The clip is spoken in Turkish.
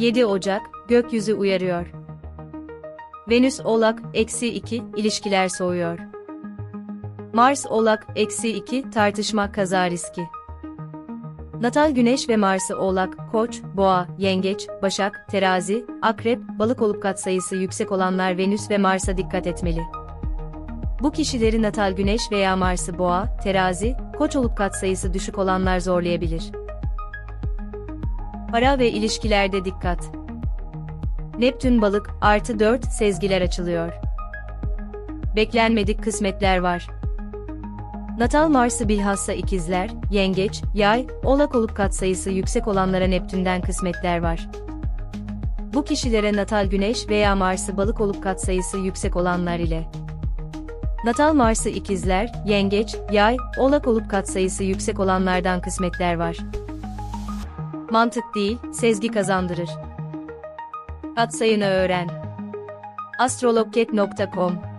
7 Ocak, gökyüzü uyarıyor. Venüs Oğlak, eksi 2, ilişkiler soğuyor. Mars Oğlak, eksi 2, tartışma kaza riski. Natal Güneş ve Mars'ı Oğlak, Koç, Boğa, Yengeç, Başak, Terazi, Akrep, Balık olup katsayısı yüksek olanlar Venüs ve Mars'a dikkat etmeli. Bu kişileri natal Güneş veya Mars'ı Boğa, Terazi, Koç olup katsayısı düşük olanlar zorlayabilir. Para ve ilişkilerde dikkat. Neptün balık artı 4 sezgiler açılıyor. Beklenmedik kısmetler var. Natal Mars'ı bilhassa ikizler, yengeç, yay, oğlak olup katsayısı yüksek olanlara Neptün'den kısmetler var. Bu kişilere natal güneş veya Mars'ı balık olup katsayısı yüksek olanlar ile Natal Mars'ı ikizler, yengeç, yay, oğlak olup katsayısı yüksek olanlardan kısmetler var. Mantık değil, sezgi kazandırır. Katsayını öğren. astrologket.com